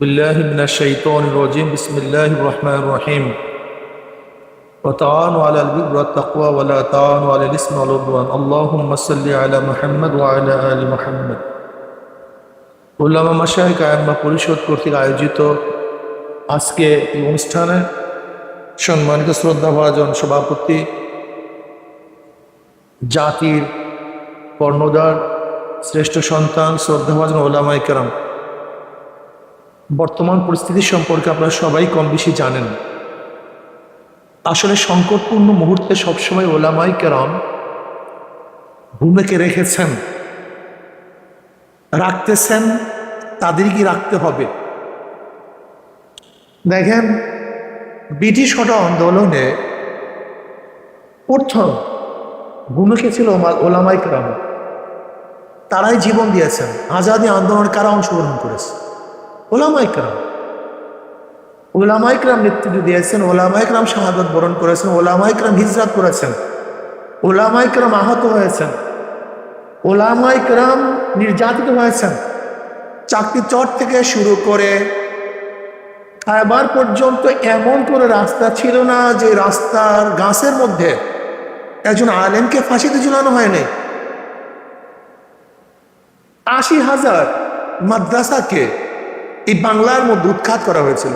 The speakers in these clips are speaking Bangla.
بالله من الشيطان الرجيم بسم الله الرحمن الرحيم وتعاونوا على البر والتقوى ولا تعاونوا على الإثم والعدوان اللهم صل على محمد وعلى آل محمد উল্লামা মাসাহিক আয়াম্মা পরিষদ কর্তৃক আয়োজিত আজকে এই অনুষ্ঠানে সম্মানিত শ্রদ্ধাভাজন সভাপতি জাতির কর্ণধার শ্রেষ্ঠ সন্তান শ্রদ্ধাভাজন ওলামাই কেরাম বর্তমান পরিস্থিতি সম্পর্কে আপনারা সবাই কম বেশি জানেন। আসলে সংকটপূর্ণ মুহূর্তে সবসময় ওলামাই কেরাম ভূমিকে রেখেছেন, রাখতেছেন তাদেরই রাখতে হবে। দেখেন, ব্রিটিশ হটা আন্দোলনে প্রথম ভূমিকে ছিল ওলামাই কেরাম। তারাই জীবন দিয়েছেন। আজাদি আন্দোলনে কারা অংশগ্রহণ করেছে? ওলামাইকরাম ওলামাইকরাম নেতৃত্ব দিয়েছেন ওলামাইকরাম শাহাদত বরণ করেছেন ওলামাইকরাম হিজরাত করেছেন ওলামাইকরাম আহত হয়েছেন ওলামাইকরাম নির্যাতিত হয়েছেন। চাকরি চট থেকে শুরু করে খায়বার পর্যন্ত এমন করে রাস্তা ছিল না যে রাস্তার গাছের মধ্যে একজন আলেমকে ফাঁসিতে ঝুলানো হয়নি। আশি হাজার মাদ্রাসাকে এই বাংলার মধ্যে উৎখাত করা হয়েছিল।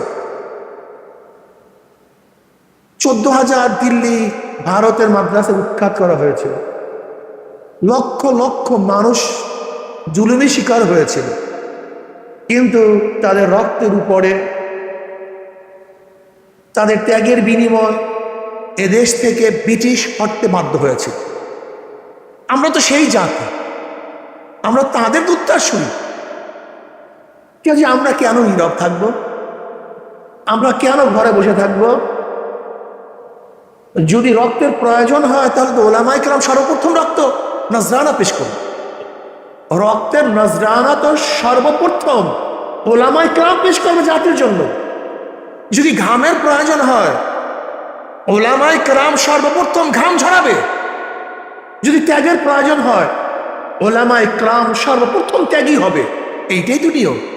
চোদ্দ হাজার দিল্লি ভারতের মাদ্রাসা উৎখাত করা হয়েছিল। লক্ষ লক্ষ মানুষ জুলুমি শিকার হয়েছিল। কিন্তু তাদের রক্তের উপরে তাদের ত্যাগের বিনিময় এদেশ থেকে ব্রিটিশ হটতে বাধ্য হয়েছে। আমরা তো সেই জাতি। আমরা তাদের উত্তর শুনি। আছে, আমরা কেন নীরব থাকব? আমরা কেন ঘরে বসে থাকব? যদি রক্তের প্রয়োজন হয়, তাহলে তো ওলামাই কেরাম সর্বপ্রথম রক্ত নজরানা পেশ করুন। রক্তের নজরানা তো সর্বপ্রথম ওলামাই কেরাম পেশ করবে জাতির জন্য। যদি ঘামের প্রয়োজন হয় ওলামাই কেরাম সর্বপ্রথম ঘাম ঝরাবে। যদি ত্যাগের প্রয়োজন হয় ওলামাই ক্রাম সর্বপ্রথম ত্যাগই হবে। এইটাই তো নিয়ম।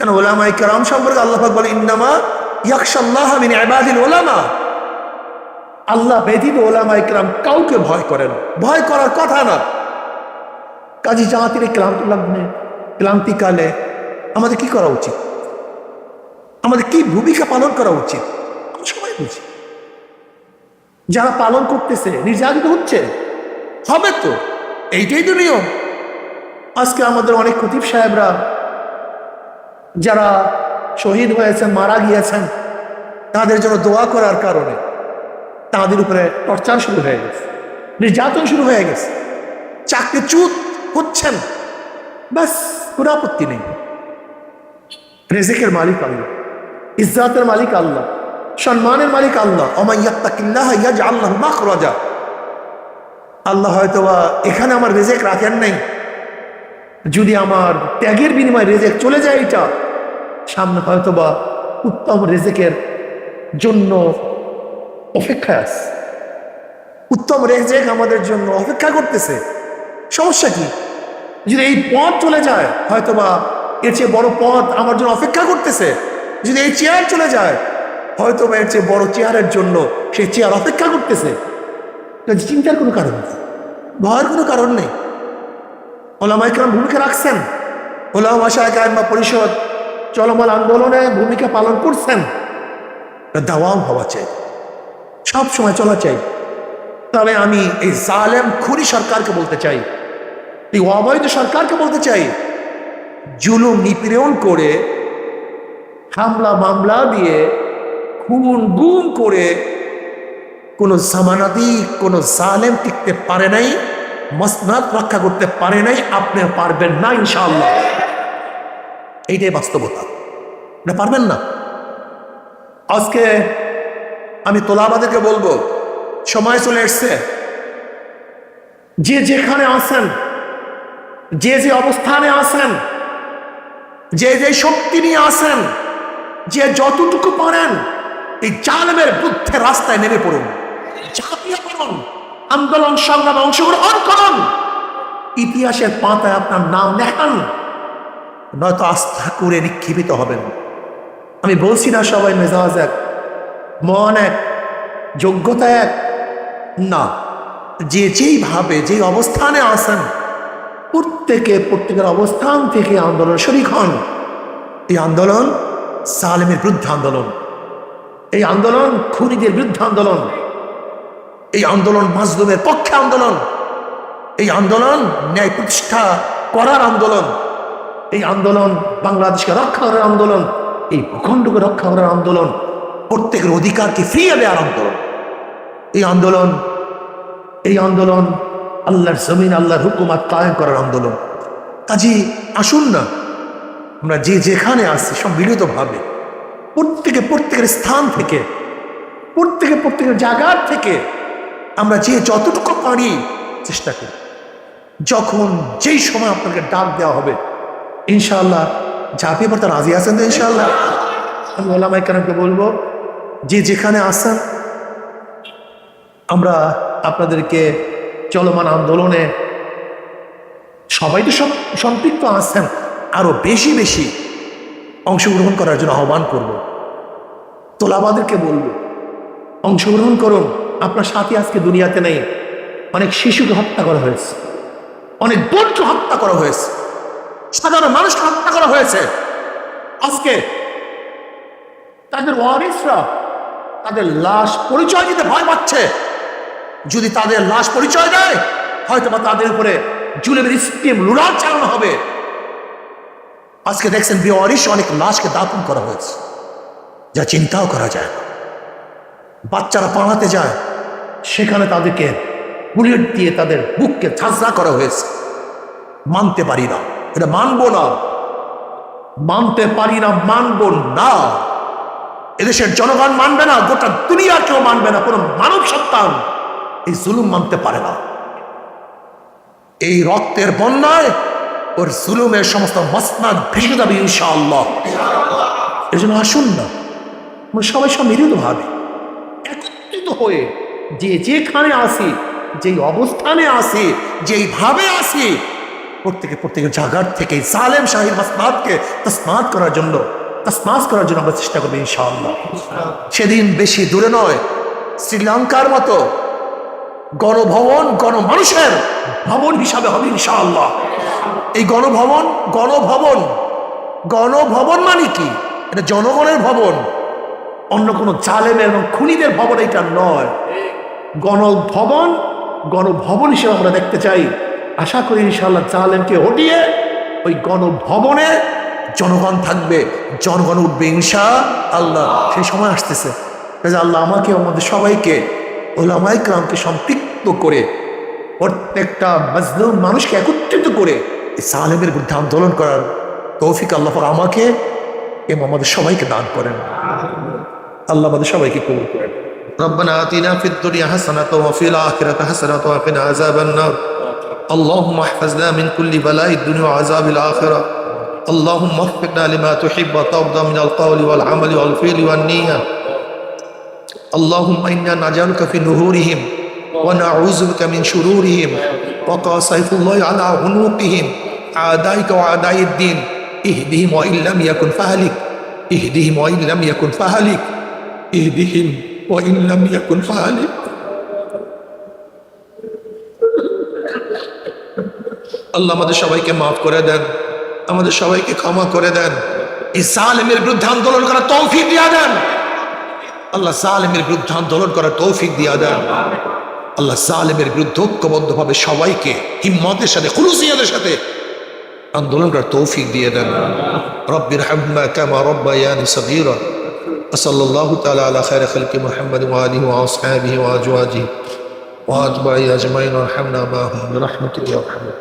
কেন ওলামাই কেরাম সম্পর্কে আল্লাহ পাক বলে, ইন্নামা ইয়াকশাল্লাহ মিন ইবাদিল ওলামা আল্লাহ ব্যতীত ওলামাই কেরাম কাউকে ভয় করে না ভয় করার কথা না। কাজী জাহাতির ক্লান্ত লগ্নে, ক্লান্তিকালে আমাদের কি করা উচিত? আমাদের কি ভূমিকা পালন করা উচিত? সবাই বুঝি। যারা পালন করতেছে, নির্যাতিত হচ্ছে, হবে তো। এইটাই তো নিয়ম। আজকে আমাদের অনেক খতিব সাহেবরা যারা শহীদ হয়েছেন, মারা গিয়েছেন, তাদের জন্য দোয়া করার কারণে তাদের উপরে টর্চার শুরু হয়ে গেছে, নির্যাতন শুরু হয়ে গেছে। চাকরি চুত হচ্ছেন ব্যাস, কোনো আপত্তি নেই। রেজেকের মালিক আল্লাহ, ইজ্জাতের মালিক আল্লাহ, সম্মানের মালিক আল্লাহ অমাইয়াত্তাকিল্লাহ ইয়াজ আল্লাহ রাজা আল্লাহ হয়তো এখানে আমার রেজেক রাখেন নাই। যদি আমার ত্যাগের বিনিময়ে রেজেক চলে যায় এটা সামনে হয়তো বা উত্তম রেজেকের জন্য অপেক্ষায় আছে। উত্তম রেজেক আমাদের জন্য অপেক্ষা করতেছে। সমস্যা কি? যদি এই পথ চলে যায় হয়তো বা এর চেয়ে বড় পথ আমার জন্য অপেক্ষা করতেছে। যদি এই চেয়ার চলে যায় হয়তো বা এর চেয়ে বড় চেয়ারের জন্য সেই চেয়ার অপেক্ষা করতেছে। চিন্তার কোনো কারণ নেই। ভয়ের কোনো কারণ নেই। ওলামাইকরাম ভূমিকা রাখছেন। ওলামা শাহ পরিষদ চলমান আন্দোলনে ভূমিকা পালন করছেন, এটা দাওয়াম হওয়া চাই, সব সময় চলা চাই। তবে আমি এই জালেম খুরি সরকারকে বলতে চাই, এই অবৈধ সরকারকে বলতে চাই, জুলুম নিপীড়ন করে, হামলা মামলা দিয়ে খুন গুম করে কোনো জামানাতি, কোনো জালেম টিকতে পারে নাই, মসনাদ রক্ষা করতে পারে নাই আপনি পারবেন না, ইনশাআল্লাহ। এইটাই বাস্তবতা। আপনি পারবেন না। আজকে আমি তোলাবাদেরকে বলব, সময় চলে এসছে। যে যেখানে আছেন, যে যে অবস্থানে আছেন, যে যে শক্তি নিয়ে আসেন যে যতটুকু পারেন, এই জালেমের বুদ্ধে রাস্তায় নেমে পড়ুন। ঝাঁপিয়ে আন্দোলন সংগ্রামে অংশগ্রহণ করুন। ইতিহাসের পাতায় আপনার নাম লেখান। নয়তো আস্থা করে নিক্ষেপিত হবেন। আমি বলছি না সবাই মেজাজ এক, মন এক, যোগ্যতা এক। না, যে যেইভাবে যে অবস্থানে আসেন প্রত্যেকে প্রত্যেকের অবস্থান থেকে আন্দোলন শরিক হন। এই আন্দোলন সালেমের বিরুদ্ধে আন্দোলন। এই আন্দোলন খুনিদের বিরুদ্ধে আন্দোলন। এই আন্দোলন মাজলুমের পক্ষে আন্দোলন। এই আন্দোলন ন্যায় প্রতিষ্ঠা করার আন্দোলন। এই আন্দোলন, বাংলাদেশকে রক্ষা করার আন্দোলন, এই ভূখণ্ডকে রক্ষা করার আন্দোলন, প্রত্যেকের অধিকারকে ফিরিয়ে দেওয়ার আন্দোলন। এই আন্দোলন এই আন্দোলন আল্লাহর জমিন, আল্লাহর হুকুমাত কায়েম করার আন্দোলন। কাজী আসুন না, আমরা যে যেখানে আসছি সব মিলিতভাবে প্রত্যেকে প্রত্যেকের স্থান থেকে, প্রত্যেকে প্রত্যেকের জায়গার থেকে, আমরা যে যতটুকু পারি চেষ্টা করি। যখন যেই সময় আপনাকে ডাক দেওয়া হবে ইনশাআল্লাহ। যাবে এবার তার রাজি আছেন তো ইনশাআল্লাহ। আমি ওলামাই কারণকে বলব, যে যেখানে আসেন আমরা আপনাদেরকে চলমান আন্দোলনে সবাই তো সম্পৃক্ত আছেন, আরও বেশি বেশি অংশগ্রহণ করার জন্য আহ্বান করব। তোলাবাদেরকে বলব, অংশগ্রহণ করুন। আপনার সাথী আজকে দুনিয়াতে নেই। অনেক শিশুকে হত্যা করা হয়েছে। অনেক বোনকে হত্যা করা হয়েছে। সাধারণ মানুষকে হত্যা করা হয়েছে। আজকে তাদের ওয়ারিসরা তাদের লাশ পরিচয় দিতে ভয় পাচ্ছে। যদি তাদের লাশ পরিচয় দেয় হয়তো বা তাদের উপরে জুলের স্টিম লুড়াল চালানো হবে। আজকে দেখছেন বি বেওয়ারিশ অনেক লাশকে দাপন করা হয়েছে, যা চিন্তাও করা যায় না। বাচ্চারা পালাতে যায়, সেখানে তাদেরকে বুলেট দিয়ে তাদের বুককে ঝাঁঝরা করা হয়েছে। মানতে পারি না। এটা মানবো না। মানতে পারি না, মানবো না। এদেশের জনগণ মানবে না, গোটা দুনিয়া কেউ মানবে না, কোনো মানব সন্তান এই জুলুম মানতে পারে না। এই রক্তের বন্যায় ওর জুলুমের সমস্ত মসনাদ ভেসে যাবে ইনশাআল্লাহ। এই জন্য আসুন না। সবাই সব মিলিত ভাবে একত্রিত হয়ে যে যেখানে আসি যেই অবস্থানে আসি যেইভাবে আসি প্রত্যেকে প্রত্যেকের জাগার থেকে সালেম শাহির মাসনাদকে তসমাত করার জন্য তসমাস করার জন্য আমরা চেষ্টা করব ইনশাআল্লাহ। সেদিন বেশি দূরে নয়, শ্রীলঙ্কার মতো গণভবন গণমানুষের ভবন হিসাবে হবে ইনশাআল্লাহ। এই গণভবন গণভবন গণভবন মানে কি? এটা জনগণের ভবন, অন্য কোনো জালেমের এবং খুনিদের ভবন এটা নয়। গণভবন গণভবন হিসেবে আমরা দেখতে চাই আশা করি ইনশাআল্লাহ জালেমকে হটিয়ে ওই গণভবনে জনগণ থাকবে জনগণ উঠবে ইনশা আল্লাহ সেই সময় আসতেছে কাজে আল্লাহ আমাকে আমাদের সবাইকে ওলামাই ক্রামকে সম্পৃক্ত করে প্রত্যেকটা মজলুম মানুষকে একত্রিত করে এই সালেমের বিরুদ্ধে আন্দোলন করার তৌফিক আল্লাহ পাক আমাকে এবং আমাদের সবাইকে দান করেন আল্লাহ আমাদের সবাইকে কবুল করেন ربنا آتنا في الدنيا حسنة وفي الآخرة حسنة وقنا عذاب النار اللهم احفظنا من كل بلاء الدنيا وعذاب الآخرة اللهم وفقنا لما تحب وترضى من القول والعمل والفعل والنية اللهم إنا نجعلك في نهورهم ونعوذ بك من شرورهم وقع سيف الله على عنقهم أعدائك وأعداء الدين اهدهم وإن لم يكن فهلك اهدهم وإن لم يكن فهلك اهدهم وإن لم يكن فهلك আল্লাহ আমাদের সবাইকে মাফ করে দেন আমাদের সবাইকে ক্ষমা করে দেন এই সালেমের বিরুদ্ধে আন্দোলন করার তৌফিক দিয়া দেন আল্লাহ সালেমের বিরুদ্ধে আন্দোলন করার তৌফিক দিয়া দেন আল্লাহ সালেমের বিরুদ্ধে ঐক্যবদ্ধভাবে সবাইকে হিম্মতের সাথে খুলুসিয়াদের সাথে আন্দোলন করার তৌফিক দিয়ে দেন রব্বির হাম্মা কামা রব্বায়ানি সগীরা وصلى الله تعالى على خير خلق محمد وآله وأصحابه وأزواجه وأتباعه أجمعين وارحمنا معهم برحمتك يا رحمن